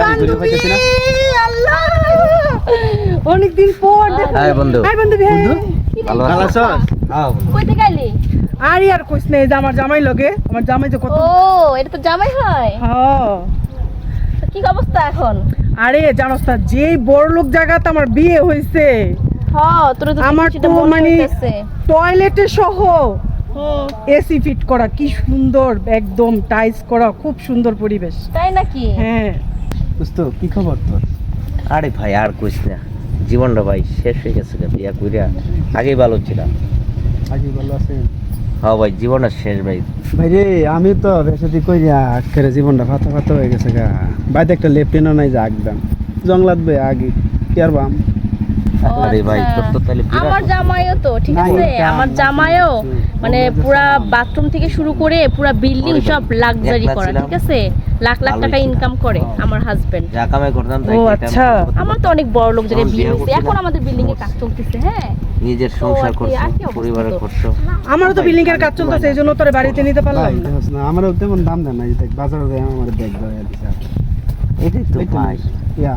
গাড়ি ঘুরে বান্ধবী পাইতেছি না? আল্লাহ। অনেকদিন পর দেখা হাই বন্ধু। হাই বান্ধবী হাই ভালো ভালো আছো? আছস? হ্যাঁ কইতে গেলি? আর আর কইস না এই যে আমার জামাই লগে আমার জামাই যে কত ও এটা তো জামাই হয়? হ্যাঁ কি অবস্থা এখন? আরে জানোস না যেই বড় লোক জায়গাতে আমার বিয়ে হয়েছে হ তোর তো আমার তো মানে। টয়লেটে সহ এসি ফিট করা কি সুন্দর একদম টাইস করা খুব সুন্দর পরিবেশ। তাই নাকি? হ্যাঁ। বুঝতো? কি খবর তোর? আরে ভাই আর কইস না। জীবনটা ভাই শেষ হয়ে গেছে গা, বিয়া কইরা আগেই ভালো ছিলাম। আগে ভালো আছে হ্যাঁ ভাই জীবনটা শেষ ভাই। ভাই রে আমি তো বেসাতি কই যা আখেরে জীবনটা ফাতা ফাতা হয়ে গেছে গা। বাইতে একটা লেফটেনও নাই যে একদম। জং লাগবে আগে কি আর বাম? আরে ভাই আচ্ছা। তোর তো তাহলে আমার জামাইও তো ঠিক আছে? আমার জামাইও মানে পুরা বাথরুম থেকে শুরু করে পুরা বিল্ডিং সব লাক্সারি করা ঠিক আছে? লাখ লাখ টাকা ইনকাম করে হ্যাঁ। আমার হাজবেন্ড যা কামাই করতাম তাই ও, আচ্ছা। আমার তো অনেক বড় লোক জায়গায় বিয়ে হয়েছে। এখন আমাদের বিল্ডিং এ কাজ চলতেছে হ্যাঁ? নিজের সংসার করছ পরিবারের করছ। আমারও তো বিল্ডিং এর কাজ চলতেছে এই জন্য তোরে বাড়িতে নিতে পারলাম না। আমারও তেমন দাম দেয় না এই দেখ বাজারে আমার ধরে এটাই তো ভাই। ইয়া।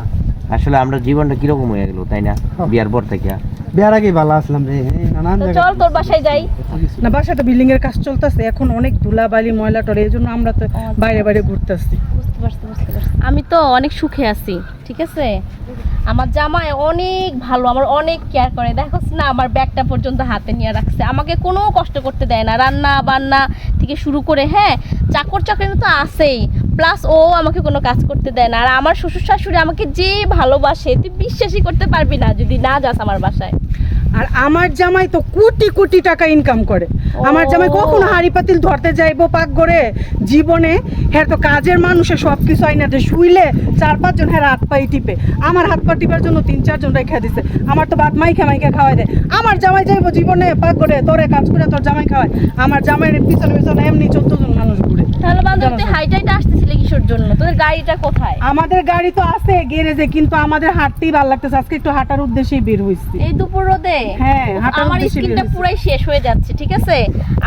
আসলে আমরা জীবনটা কীরকম হয়ে গেল তাই না? হ্যাঁ। বিয়ার পর থেকে। বিয়ার আগেই ভালো আসলাম রে। নানান তো চল তোর বাসায় যাই। না বাসাতে বিল্ডিং এর কাজ চলতেছে এখন অনেক ধুলাবালি ময়লা টরে এই জন্য আমরা তো বাইরে বাইরে ঘুরতেছি। আমি তো অনেক সুখে আছি ঠিক আছে? আমার জামাই অনেক ভালো আমার অনেক কেয়ার করে। দেখো না আমার ব্যাগটা পর্যন্ত হাতে নিয়ে রাখছে। আমাকে কোনো কষ্ট করতে দেয় না। রান্না বান্না থেকে শুরু করে হ্যাঁ চাকর চাকরি তো আছেই। প্লাস ও আমাকে কোনো কাজ করতে দেয় না। আর আমার শ্বশুর শাশুড়ি আমাকে যে ভালোবাসে তুই বিশ্বাসই করতে পারবি না যদি না যাস আমার বাসায়। আর আমার জামাই তো কোটি কোটি টাকা ইনকাম করে। আমার জামাই। কখনো হাড়ি পাতিল ধরতে যাইবো পাক করে জীবনে হ্যাঁ তো কাজের মানুষের সব কিছু আইনাতে শুইলে চার পাঁচজন হ্যাঁ হাত পাই টিপে। আমার হাত পা টিপার জন্য তিন চারজন রেখে দিছে। আমার তো বাদ মাইখা মাইখা খাওয়াই দেয়। আমার জামাই যাইবো জীবনে পাক করে তোরে কাজ করে তোর জামাই খাওয়ায়। আমার জামাইয়ের পিছনে পিছনে এমনি চোদ্দ জন মানুষ ঘুরে। তাহলে বান্ধব তুই হাইটাইটা আসতেছিলে কিসের জন্য? তোদের গাড়িটা কোথায়? আমাদের গাড়ি তো আছে গ্যারেজে কিন্তু আমাদের হাঁটতেই ভালো লাগতেছে। আজকে একটু হাঁটার উদ্দেশ্যেই বের হয়েছি। এই দুপুর রোদে? হ্যাঁ, আমার স্কিনটা পুরাই শেষ হয়ে যাচ্ছে ঠিক আছে?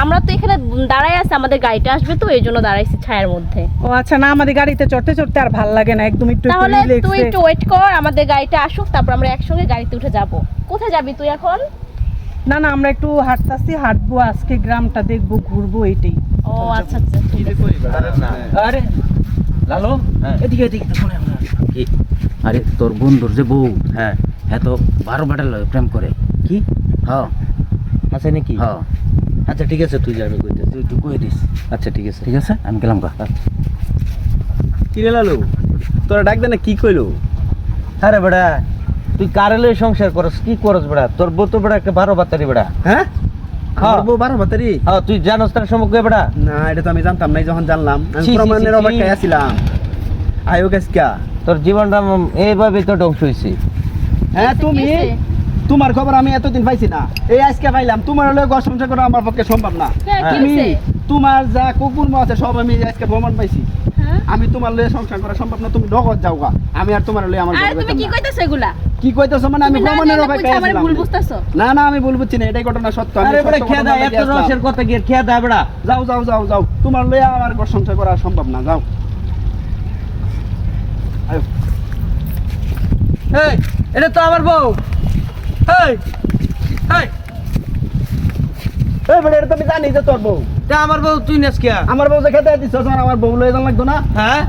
আমরা তো এখানে দাঁড়ায় আছি আমাদের গাড়িটা আসবে তো এই জন্য দাঁড়াইছি ছায়ার মধ্যে। ও আচ্ছা না আমাদের গাড়িতে চড়তে চড়তে আর ভালো লাগে না একদম একটু তাহলে তুই একটু ওয়েট কর আমাদের গাড়িটা আসুক তারপর আমরা একসঙ্গে গাড়িতে উঠে যাব। কোথায় যাবি তুই এখন? না না আমরা একটু হাঁটতাছি হাঁটবো আজকে গ্রামটা দেখব ঘুরবো এটাই। ও আচ্ছা আচ্ছা। আরে লালো এদিকে এদিকে তো শোনে আমরা। কি? আরে তোর বন্ধুর যে বউ হ্যাঁ। হ্যাঁ তো বারো বেটার লয় প্রেম করে। কি? হ্যাঁ। আছে নাকি? হ্যাঁ। আচ্ছা ঠিক আছে তুই যাবি কইতে তুই তুই কই দিস। আচ্ছা ঠিক আছে। ঠিক আছে? আমি গেলাম গা। কি রে লালু তোরা ডাক দে না কি কইলো? আরে বেড়া তুই কারে লই সংসার করস কি করস বেড়া? তোর বউ তো বেড়া একটা বারো বাতারি বেড়া। হ্যাঁ। আমার বউ বারো বাতারি? হ্যাঁ তুই জানোস তার সম্পর্কে বেড়া? না এটা তো আমি জানতাম নাই যখন জানলাম। আমি প্রমাণের। অপেক্ষায় আছিলাম। আয়ো গাছকা তোর জীবনটা এইভাবে তো ধ্বংস হয়েছে হ্যাঁ তুমি? তোমার খবর আমি এতদিন পাইছি না। এই আজকে পাইলাম তোমার হলে ঘর সংসার করা আমার পক্ষে সম্ভব না। হ্যাঁ, তুমি? তোমার যা কুকুর আছে সব আমি আজকে প্রমাণ পাইছি। হ্যাঁ? আমি তোমার লয়ে সংসার করা সম্ভব না তুমি ডগত যাও গা। আমি আর তোমার লয়ে আমার আরে তুমি কি। কইতাছো এগুলা? কি কইতেছো মানে আমি প্রমাণের অপেক্ষায় আমার ভুল বুঝতাছো। না না আমি ভুল বুঝছি না এটাই ঘটনা সত্য। আমি আরে বেড়া সত্য খেয়ে ঘটনা দা বলে এত রসের কথা গিয়ে খেয়ে দা বেড়া যাও যাও যাও যাও। তোমার লয়ে আমার ঘর সংসার করা সম্ভব না যাও। আয়ো। এই এটা তো আমার বউ। এই এই এই বেটা এটা তো আমি জানি যে তোর বউ। এটা আমার বউ তুই নেস কিয়া আমার বউ যে খেতে দিচ্ছ আমার বউ লয়ে যান লাগতো না? হ্যাঁ?